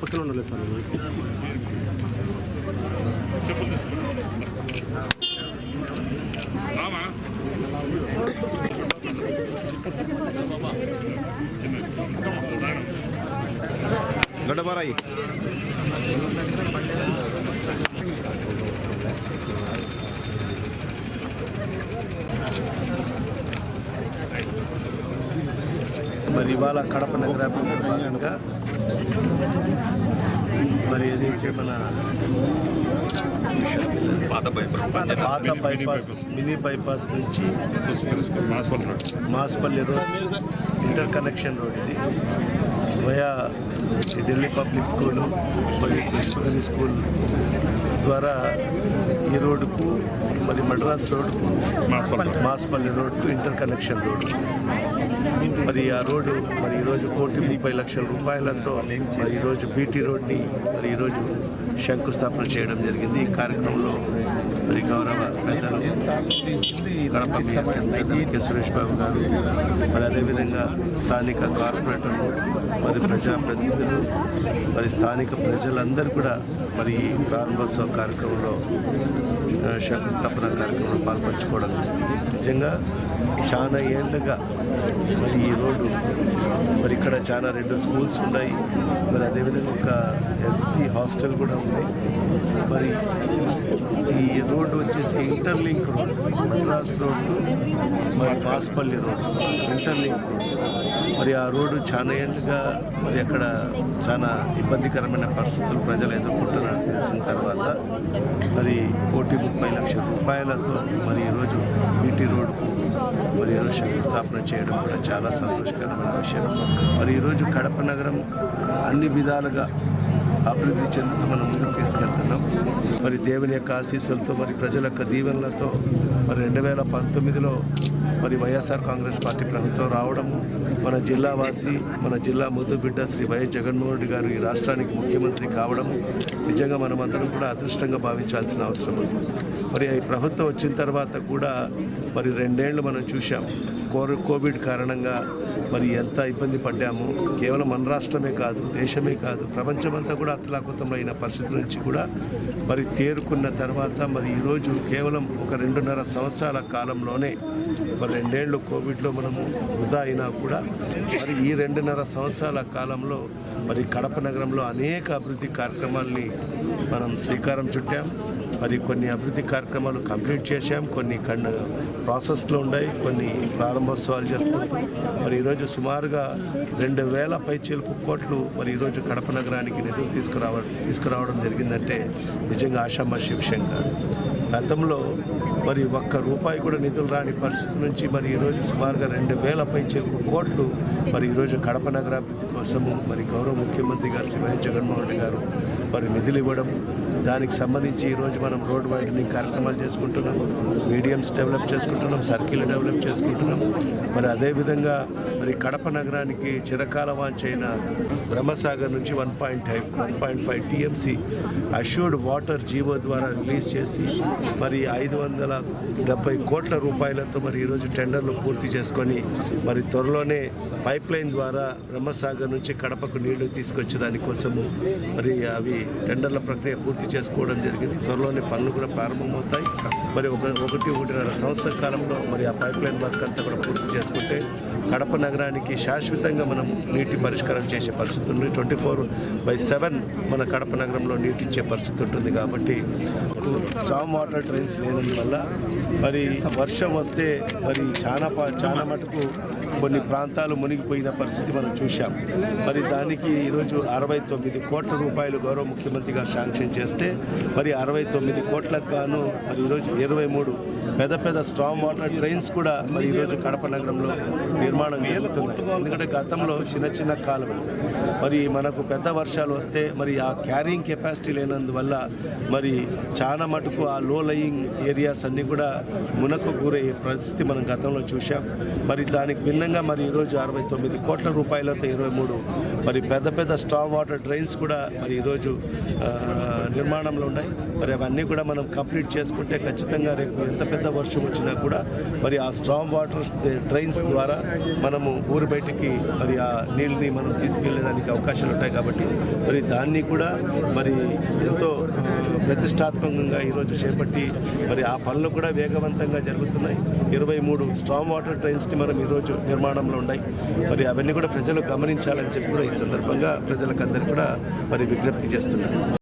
పక్కన ఉండలేదు సార్ చెప్పులు తీసుకున్నామా గడ్డబారాయి మరి ఇవాళ కడప నగరాభివృద్ధి భాగంగా మరి ఏదైతే మన పాత బైపాస్ మినీ బైపాస్ నుంచి Maspalli road inter connection road ఇది. వయా ఢిల్లీ పబ్లిక్ స్కూల్ మరియు స్కూల్ ద్వారా ఈ రోడ్డుకు మరి మద్రాస్ రోడ్కు మాస్పల్ రోడ్. మాస్పల్లి రోడ్కు ఇంటర్ కనెక్షన్ రోడ్ మరి ఆ రోడ్డు మరి ఈరోజు కోటి ముప్పై లక్షల రూపాయలతో మరి ఈరోజు బీటీ రోడ్ని మరి ఈరోజు శంకుస్థాపన చేయడం జరిగింది. ఈ కార్యక్రమంలో మరి గౌరవ పెద్దలు కె సురేష్ బాబు గారు మరి అదేవిధంగా స్థానిక కార్పొరేటర్లు మరి ప్రజాప్రతినిధులు మరి స్థానిక ప్రజలందరూ కూడా మరి ఈ ప్రారంభోత్సవ కార్యక్రమంలో శంకుస్థాపన కార్యక్రమంలో పాల్పంచుకోవడం నిజంగా చాలా ఏళ్ళగా మరి ఈ రోడ్డు మరి ఇక్కడ చాలా రెండు స్కూల్స్ ఉన్నాయి. మరి అదేవిధంగా ఒక ఎస్టీ హాస్టల్ కూడా ఉంది. మరి ఈ రోడ్డు వచ్చేసి ఇంటర్లింక్ రోడ్ మద్రాస్ రోడ్డు మరి పాస్పల్లి రోడ్ ఇంటర్లింక్ రోడ్ మరి ఆ రోడ్డు చాలా ఏళ్ళుగా మరి అక్కడ చాలా ఇబ్బందికరమైన పరిస్థితులు ప్రజలు ఎదుర్కొంటున్నారు తెలిసిన తర్వాత. మరి కోటి ముప్పై లక్షల రూపాయలతో మరి ఈరోజు బీటీ రోడ్డు మరి ఈరోజు శంకుస్థాపన చేయడం కూడా చాలా సంతోషకరమైన విషయం. మరి ఈరోజు కడప నగరం అన్ని విధాలుగా అభివృద్ధి చెందుతూ మనం ముందుకు తీసుకెళ్తున్నాం. మరి దేవుని యొక్క ఆశీస్సులతో మరి ప్రజల యొక్క దీవెనలతో మరి రెండు వేల పంతొమ్మిదిలో మరి వైఎస్ఆర్ కాంగ్రెస్ పార్టీ ప్రభుత్వం రావడము మన జిల్లా వాసి మన జిల్లా ముద్దుబిడ్డ శ్రీ వైఎస్ జగన్మోహన్ రెడ్డి గారు ఈ రాష్ట్రానికి ముఖ్యమంత్రి కావడము నిజంగా మనమందరం కూడా అదృష్టంగా భావించాల్సిన అవసరం ఉంది. మరి ఈ ప్రభుత్వం వచ్చిన తర్వాత కూడా మరి రెండేళ్ళు మనం చూసాం కోవిడ్ కారణంగా మరి ఎంత ఇబ్బంది పడ్డాము. కేవలం మన రాష్ట్రమే కాదు దేశమే కాదు ప్రపంచమంతా కూడా అతలాకుతలం అయిన పరిస్థితి నుంచి కూడా మరి తేరుకున్న తర్వాత మరి ఈరోజు కేవలం ఒక రెండున్నర సంవత్సరాల కాలంలోనే మరి రెండేళ్ళు కోవిడ్లో మనము వృధా అయినా కూడా మరి ఈ రెండున్నర సంవత్సరాల కాలంలో మరి కడప నగరంలో అనేక అభివృద్ధి కార్యక్రమాల్ని మనం శ్రీకారం చుట్టాం. మరి కొన్ని అభివృద్ధి కార్యక్రమాలు కంప్లీట్ చేశాం. కొన్ని కన్ ప్రాసెస్లో ఉన్నాయి. కొన్ని ప్రారంభోత్సవాలు జరుపుకుంటూ మరి ఈరోజు సుమారుగా రెండు వేల పైచీలకు కోట్లు మరి ఈరోజు కడప నగరానికి నిధులు తీసుకురావ తీసుకురావడం జరిగిందంటే నిజంగా ఆషామాషి విషయం కాదు. గతంలో మరి ఒక్క రూపాయి కూడా నిధులు రాని పరిస్థితి నుంచి మరి ఈరోజు సుమారుగా రెండు వేల పైచీలకు కోట్లు మరి ఈరోజు కడప నగరాభివృద్ధి కోసము మరి గౌరవ ముఖ్యమంత్రి గారు శివహెచ్ జగన్మోహన్ రెడ్డి గారు మరి నిధులు ఇవ్వడం దానికి సంబంధించి ఈరోజు మనం రోడ్ వైడనింగ్ కార్యక్రమాలు చేసుకుంటున్నాం మీడియంస్ డెవలప్ చేసుకుంటున్నాం సర్కిల్ డెవలప్ చేసుకుంటున్నాం. మరి అదేవిధంగా మరి కడప నగరానికి చిరకాల వాంచైన బ్రహ్మసాగర్ నుంచి one point five one point five TMC assured water GO ద్వారా రిలీజ్ చేసి మరి ఐదు వందల డెబ్బై కోట్ల రూపాయలతో మరి ఈరోజు టెండర్లు పూర్తి చేసుకొని మరి త్వరలోనే పైప్ లైన్ ద్వారా బ్రహ్మసాగర్ నుంచి కడపకు నీళ్ళు తీసుకొచ్చే దానికోసము మరి అవి టెండర్ల ప్రక్రియ పూర్తి చేసుకోవడం జరిగింది. త్వరలోనే పనులు కూడా ప్రారంభమవుతాయి. మరి ఒక ఒకటి ఒకటిన్నర సంవత్సర కాలంలో మరి ఆ పైప్ లైన్ వర్క్ అంతా కూడా పూర్తి చేసుకుంటే కడప నగరానికి శాశ్వతంగా మనం నీటి పరిష్కారం చేసే పరిస్థితి ఉంది ట్వంటీ ఫోర్ బై సెవెన్ మన కడప నగరంలో నీటిచ్చే పరిస్థితి ఉంటుంది కాబట్టి స్టామ్ వాటర్ డ్రైన్స్ లేనందువల్ల మరి వర్షం వస్తే మరి చాలా చాలా మటుకు కొన్ని ప్రాంతాలు మునిగిపోయిన పరిస్థితి మనం చూశాం. మరి దానికి ఈరోజు అరవై తొమ్మిది కోట్ల రూపాయలు గౌరవ ముఖ్యమంత్రి గారు శాంక్షన్ చేస్తే మరి అరవై తొమ్మిది కోట్లకు గాను మరి ఈరోజు ఇరవై మూడు పెద్ద పెద్ద స్ట్రాంగ్ వాటర్ ట్రైన్స్ కూడా మరి ఈరోజు కడప నగరంలో నిర్మాణం జరుగుతున్నాయి. ఎందుకంటే గతంలో చిన్న చిన్న కాలువలు. మరి మనకు పెద్ద వర్షాలు వస్తే మరి ఆ క్యారింగ్ కెపాసిటీ లేనందువల్ల మరి చాలా మటుకు ఆ లో లయింగ్ ఏరియాస్ అన్నీ కూడా మునకు గురయ్యే పరిస్థితి మనం గతంలో చూసాం మరి దానికి భిన్నంగా మరి ఈరోజు అరవై తొమ్మిది కోట్ల రూపాయలతో ఇరవై మూడు మరి పెద్ద పెద్ద స్ట్రాంగ్ వాటర్ డ్రైన్స్ కూడా మరి ఈరోజు నిర్మాణంలో ఉన్నాయి. మరి అవన్నీ కూడా మనం కంప్లీట్ చేసుకుంటే ఖచ్చితంగా రేపు ఎంత పెద్ద వర్షం వచ్చినా కూడా మరి ఆ స్ట్రాంగ్ వాటర్స్ డ్రైన్స్ ద్వారా మనము ఊరు బయటికి మరి ఆ నీళ్ళని మనం తీసుకెళ్ళేదానికి అవకాశాలు ఉంటాయి కాబట్టి మరి దాన్ని కూడా మరి ఎంతో ప్రతిష్టాత్మకంగా ఈరోజు చేపట్టి మరి ఆ పనులు కూడా వేగవంతంగా జరుగుతున్నాయి. ఇరవై మూడు స్ట్రాంగ్ వాటర్ డ్రైన్స్ని మనం ఈరోజు నిర్మాణంలో ఉన్నాయి. మరి అవన్నీ కూడా ప్రజలు గమనించాలని చెప్పి కూడా ఈ సందర్భంగా ప్రజలకు అందరికీ కూడా మరి విజ్ఞప్తి చేస్తున్నారు.